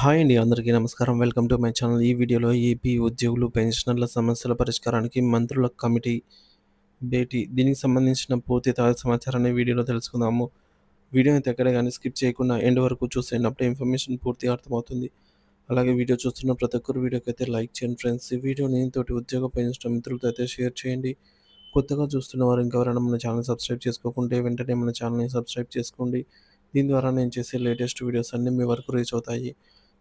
Hi అండి అందరికీ నమస్కారం. Welcome to my channel. ఈ వీడియోలో ఏపీ ఉద్యోగులు పెన్షనర్ల సమస్యల పరిష్కారానికి మంత్రుల కమిటీ భేటీ. దీనికి సంబంధించిన పూర్తి తాజా సమాచారాన్ని వీడియోలో తెలుసుకుందాము. వీడియో అయితే ఎక్కడ కానీ స్కిప్ చేయకుండా ఎండ్ వరకు చూసేటప్పుడు ఇన్ఫర్మేషన్ పూర్తిగా అర్థమవుతుంది. అలాగే వీడియో చూస్తున్న ప్రతి ఒక్కరు వీడియోకి అయితే లైక్ చేయండి ఫ్రెండ్స్. ఈ వీడియోని తోటి ఉద్యోగ పెన్షన్ మిత్రులతో అయితే షేర్ చేయండి. కొత్తగా చూస్తున్న వారు ఇంకెవరైనా మన ఛానల్ సబ్స్క్రైబ్ చేసుకోకుంటే వెంటనే మన ఛానల్ని సబ్స్క్రైబ్ చేసుకోండి. దీని ద్వారా నేను చేసే లేటెస్ట్ వీడియోస్ అన్నీ మీ వరకు రీచ్ అవుతాయి.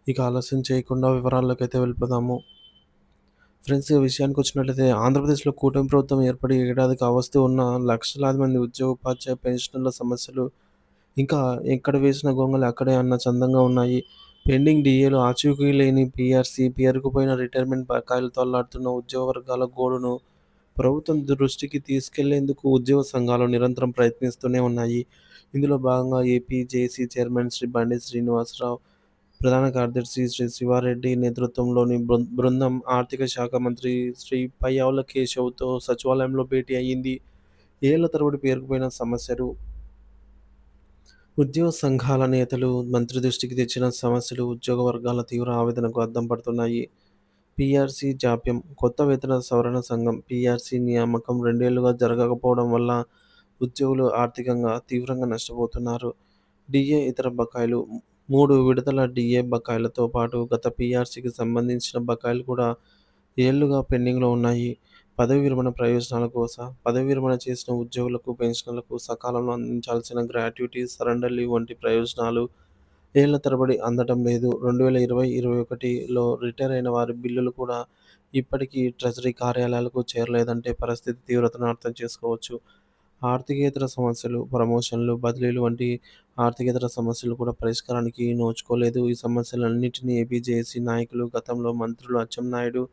ఇక ఆలస్యం చేయకుండా వివరాల్లోకి అయితే వెళ్ళిపోదాము. ఫ్రెండ్స్ విషయానికి వచ్చినట్లయితే ఆంధ్రప్రదేశ్లో కూటమి ప్రభుత్వం ఏర్పడి ఏడాది కావస్తూ ఉన్న లక్షలాది మంది ఉద్యోగ ఉపాధ్యాయ పెన్షన్ల సమస్యలు ఇంకా ఎక్కడ వేసిన గొంగలు అక్కడే అన్న చందంగా ఉన్నాయి. పెండింగ్ డిఏలు ఆచూకీ లేని పీఆర్సీ పేరుకుపోయిన రిటైర్మెంట్ బకాయిలతో అల్లాడుతున్న ఉద్యోగ వర్గాల గోడును ప్రభుత్వం దృష్టికి తీసుకెళ్ళేందుకు ఉద్యోగ సంఘాలు నిరంతరం ప్రయత్నిస్తూనే ఉన్నాయి. ఇందులో భాగంగా ఏపీ జేసీ చైర్మన్ శ్రీ బండి శ్రీనివాసరావు ప్రధాన కార్యదర్శి శ్రీ శివారెడ్డి నేతృత్వంలోని బృందం ఆర్థిక శాఖ మంత్రి శ్రీ పయ్యావుల కేశవ్తో సచివాలయంలో భేటీ అయ్యింది ఏళ్ళ తరబడి పేరుకుపోయిన సమస్యలు. ఉద్యోగ సంఘాల నేతలు మంత్రి దృష్టికి తెచ్చిన సమస్యలు ఉద్యోగ వర్గాల తీవ్ర ఆవేదనకు అద్దం పడుతున్నాయి. పీఆర్సీ జాప్యం కొత్త వేతన సవరణ సంఘం పీఆర్సీ నియామకం రెండేళ్ళుగా జరగకపోవడం వల్ల ఉద్యోగులు ఆర్థికంగా తీవ్రంగా నష్టపోతున్నారు. డిఏ ఇతర బకాయిలు మూడు విడతల డిఏ బకాయిలతో పాటు గత పీఆర్సీకి సంబంధించిన బకాయిలు కూడా ఏళ్ళుగా పెండింగ్లో ఉన్నాయి. పదవి విరమణ ప్రయోజనాల కోసం పదవి విరమణ చేసిన ఉద్యోగులకు పెన్షన్లకు సకాలంలో అందించాల్సిన గ్రాట్యుటీ సరెండర్ లీవ్ వంటి ప్రయోజనాలు ఏళ్ళ తరబడి అందడం లేదు. రెండు వేల ఇరవై ఇరవై ఒకటిలో రిటైర్ అయిన వారి బిల్లులు కూడా ఇప్పటికీ ట్రెజరీ కార్యాలయాలకు చేరలేదంటే పరిస్థితి తీవ్రతను అర్థం చేసుకోవచ్చు. ఆర్థికేతర సమస్యలు ప్రమోషన్లు బదిలీలు వంటి ఆర్థికేతర సమస్యలు కూడా పరిష్కారానికి నోచుకోలేదు. ఈ సమస్యలన్నింటినీ ఏపీజేఏసీ నాయకులు గతంలో మంత్రులు అచ్చెన్నాయుడు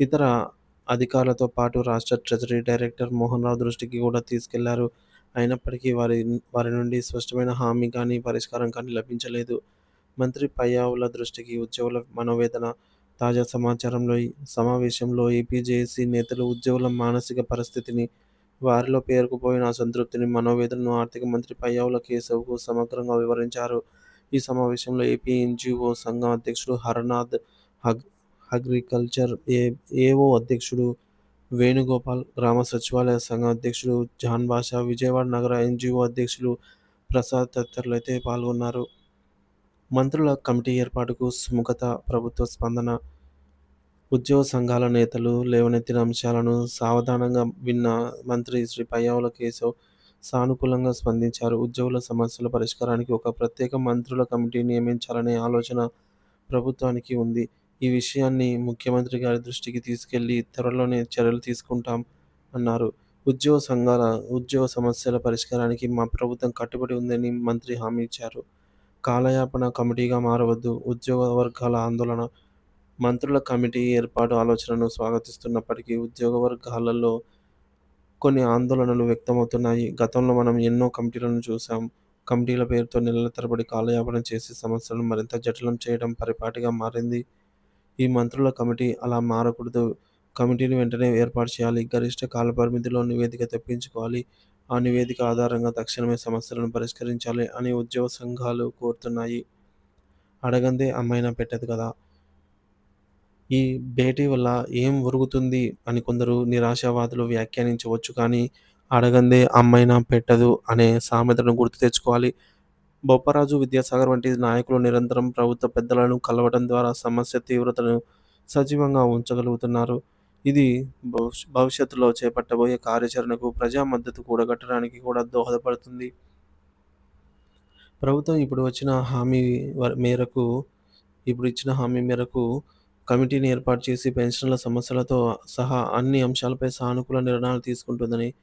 ఇతర అధికారులతో పాటు రాష్ట్ర ట్రెజరీ డైరెక్టర్ మోహన్ రావు దృష్టికి కూడా తీసుకెళ్ళారు. అయినప్పటికీ వారి వారి నుండి స్పష్టమైన హామీ కానీ పరిష్కారం కానీ లభించలేదు. మంత్రి పయ్యావుల దృష్టికి ఉద్యోగుల మనోవేదన తాజా సమాచారంలో సమావేశంలో ఏపీజేఏసీ నేతలు ఉద్యోగుల మానసిక పరిస్థితిని వారిలో పేరుకుపోయిన అసంతృప్తిని మనోవేదనను ఆర్థిక మంత్రి పయ్యావుల కేశవ్కు సమగ్రంగా వివరించారు. ఈ సమావేశంలో ఏపీ ఎన్జిఓ సంఘం అధ్యక్షుడు హరనాథ్ హగ్ అగ్రికల్చర్ ఏ ఏఓ అధ్యక్షుడు వేణుగోపాల్ గ్రామ సచివాలయ సంఘం అధ్యక్షుడు జాన్ బాషా విజయవాడ నగర ఎన్జిఓ అధ్యక్షులు ప్రసాద్ తదితరులు అయితే పాల్గొన్నారు. మంత్రుల కమిటీ ఏర్పాటుకు సుముఖత ప్రభుత్వ స్పందన ఉద్యోగ సంఘాల నేతలు లేవనెత్తిన అంశాలను సావధానంగా విన్న మంత్రి శ్రీ పయ్యావుల కేశవ్ సానుకూలంగా స్పందించారు. ఉద్యోగుల సమస్యల పరిష్కారానికి ఒక ప్రత్యేక మంత్రుల కమిటీ నియమించాలనే ఆలోచన ప్రభుత్వానికి ఉంది. ఈ విషయాన్ని ముఖ్యమంత్రి గారి దృష్టికి తీసుకెళ్ళి త్వరలోనే చర్యలు తీసుకుంటాం అన్నారు. ఉద్యోగ సంఘాల ఉద్యోగ సమస్యల పరిష్కారానికి మా ప్రభుత్వం కట్టుబడి ఉందని మంత్రి హామీ ఇచ్చారు. కాలయాపన కమిటీగా మారవద్దు. ఉద్యోగ వర్గాల ఆందోళన మంత్రుల కమిటీ ఏర్పాటు ఆలోచనను స్వాగతిస్తున్నప్పటికీ ఉద్యోగ వర్గాలలో కొన్ని ఆందోళనలు వ్యక్తమవుతున్నాయి. గతంలో మనం ఎన్నో కమిటీలను చూసాం కమిటీల పేరుతో నెలల తరబడి కాలయాపన చేసి సమస్యలను మరింత జటిలం చేయడం పరిపాటిగా మారింది. ఈ మంత్రుల కమిటీ అలా మారకూడదు. కమిటీని వెంటనే ఏర్పాటు చేయాలి. గరిష్ట కాల పరిమితిలో నివేదిక తెప్పించుకోవాలి. ఆ నివేదిక ఆధారంగా తక్షణమే సమస్యలను పరిష్కరించాలి అని ఉద్యోగ సంఘాలు కోరుతున్నాయి. అడగందే అమ్మాయినా పెట్టదు కదా? ఈ భేటీ వల్ల ఏం ఒరుగుతుంది అని కొందరు నిరాశావాదులు వ్యాఖ్యానించవచ్చు కానీ అడగందే అమ్మైనా పెట్టదు అనే సామెతను గుర్తు తెచ్చుకోవాలి. బొప్పరాజు విద్యాసాగర్ వంటి నాయకులు నిరంతరం ప్రభుత్వ పెద్దలను కలవడం ద్వారా సమస్య తీవ్రతను సజీవంగా ఉంచగలుగుతున్నారు. ఇది భవిష్యత్తులో చేపట్టబోయే కార్యాచరణకు ప్రజా మద్దతు కూడగట్టడానికి కూడా దోహదపడుతుంది. ప్రభుత్వం ఇప్పుడు వచ్చిన హామీ మేరకు ఇప్పుడు ఇచ్చిన హామీ మేరకు కమిటీని ఏర్పాటు చేసి పెన్షన్ల సమస్యలతో సహా అన్ని అంశాలపై సానుకూల నిర్ణయాలు తీసుకుంటుందని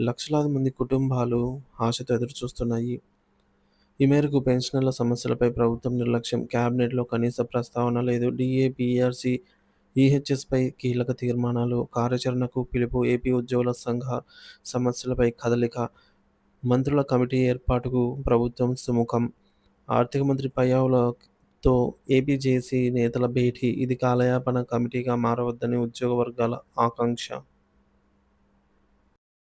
లక్షలాది మంది కుటుంబాలు ఆశతో ఎదురుచూస్తున్నాయి. ఈ మేరకు పెన్షనర్ల సమస్యలపై ప్రభుత్వం నిర్లక్ష్యం. క్యాబినెట్లో కనీస ప్రస్తావన లేదు. డిఏపిఆర్సి ఈహెచ్ఎస్పై కీలక తీర్మానాలు కార్యాచరణకు పిలుపు ఏపీ ఉద్యోగుల సంఘ సమస్యలపై కదలిక మంత్రుల కమిటీ ఏర్పాటుకు ప్రభుత్వం సుముఖం. ఆర్థిక మంత్రి పయ్యావుల తో ఏపీజేసీ నేతల భేటీ ఇది కాలయాపన కమిటీగా మారవద్దని ఉద్యోగ వర్గాల ఆకాంక్ష.